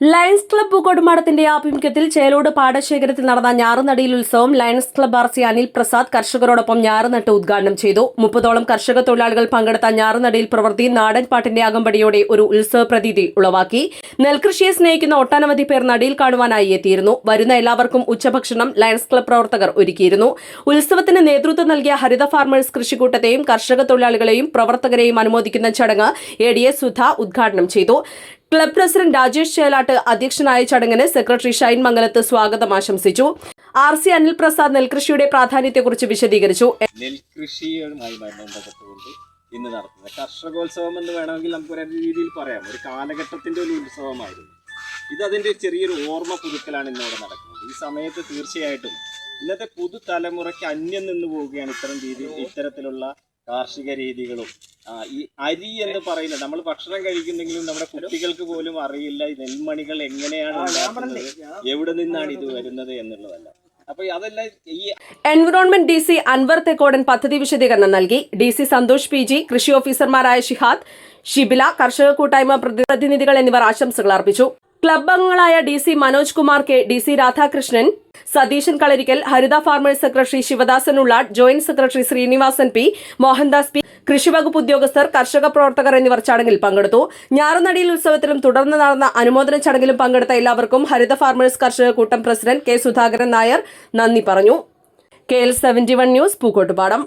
Lions club പൂക്കോട്ടുമാടത്തിന്റെ ആഭിമുഖ്യത്തിൽ ചേലോട് പാടശേഖരത്തിൽ നടന്ന ഞാറുനടിയിൽ ഉത്സവം lions club RC Anil Prasad കർഷകരോടൊപ്പം ഞാറുനട്ട് ഉദ്ഘാടനം ചെയ്തു. മുപ്പതോളം കർഷക തൊഴിലാളികൾ പങ്കെടുത്ത ഞാറുനടിയിൽ പ്രവൃത്തി നാടൻ പാട്ടിന്റെ അകമ്പടിയോടെ ഒരു ഉത്സവ പ്രതീതി ഉളവാക്കി. നെൽകൃഷിയെ സ്നേഹിക്കുന്ന ഒട്ടനവധി പേർ നടിയിൽ കാണുവാനായി എത്തിയിരുന്നു. വരുന്ന എല്ലാവർക്കും ഉച്ചഭക്ഷണം ലയൺസ് ക്ലബ് പ്രവർത്തകർ ഒരുക്കിയിരുന്നു. ഉത്സവത്തിന് നേതൃത്വം നൽകിയ ഹരിത ഫാർമേഴ്സ് കൃഷിക്കൂട്ടത്തെയും കർഷക തൊഴിലാളികളെയും പ്രവർത്തകരെയും അനുമോദിക്കുന്ന ചടങ്ങ് എ ഡി എസ് സുധ ഉദ്ഘാടനം ചെയ്തു. ക്ലബ് പ്രസിഡന്റ് രാജേഷ് ചേലാട്ട് അധ്യക്ഷനായ ചടങ്ങിന് സെക്രട്ടറി ഷൈൻ മംഗലത്ത് സ്വാഗതം ആശംസിച്ചു. ആർ സി അനിൽ പ്രസാദ് നെൽകൃഷിയുടെ പ്രാധാന്യത്തെക്കുറിച്ച് വിശദീകരിച്ചു. നെൽകൃഷിയുമായി ബന്ധപ്പെട്ടുകൊണ്ട് ഇന്ന് നടത്തുന്നത് കർഷകോത്സവം എന്ന് വേണമെങ്കിൽ നമുക്ക് രീതിയിൽ പറയാം. ഒരു കാലഘട്ടത്തിന്റെ ഒരു ഉത്സവമായിരുന്നു. ഇത് അതിന്റെ ചെറിയൊരു ഓർമ്മ പുതുക്കലാണ് ഇന്നിവിടെ നടക്കുന്നത്. ഈ സമയത്ത് തീർച്ചയായിട്ടും ഇന്നത്തെ പുതുതലമുറയ്ക്ക് അന്യം നിന്ന് പോവുകയാണ് ഇത്തരം രീതി ഇത്തരത്തിലുള്ള കാർഷിക രീതികളും ഈ അരി എന്ന് പറയുന്നത് നമ്മൾ ഭക്ഷണം കഴിക്കുന്നെങ്കിലും നമ്മുടെ കുട്ടികൾക്ക് പോലും അറിയില്ല ഈ നെൽമണികൾ എങ്ങനെയാണ് എവിടെ നിന്നാണ് ഇത് വരുന്നത് എന്നുള്ളതല്ല. അപ്പൊ അതെല്ലാം ഈ environment D C Anwar Thekkodan പദ്ധതി വിശദീകരണം നൽകി. D C Santhosh P G കൃഷി ഓഫീസർമാരായ ഷിഹാദ് ഷിബില കർഷക കൂട്ടായ്മ പ്രതിനിധികൾ എന്നിവർ ആശംസകൾ അർപ്പിച്ചു. ക്ലബ് അംഗങ്ങളായ D C Manoj Kumar K D C Radhakrishnan Satheesan Kalarikkal Haritha farmers secretary Sivadasan Ullad joint secretary Srinivasan P Mohandas P കൃഷിവകുപ്പ് ഉദ്യോഗസ്ഥർ കർഷക പ്രവർത്തകർ എന്നിവർ ചടങ്ങിൽ പങ്കെടുത്തു. ഞാറുനടിയിൽ ഉത്സവത്തിലും തുടർന്ന് നടന്ന അനുമോദന ചടങ്ങിലും പങ്കെടുത്ത എല്ലാവർക്കും ഹരിത ഫാർമേഴ്സ് കർഷക കൂട്ടം പ്രസിഡന്റ് കെ സുധാകരൻ നായർ നന്ദി പറഞ്ഞു. K L seventy one news Pookkottupadam.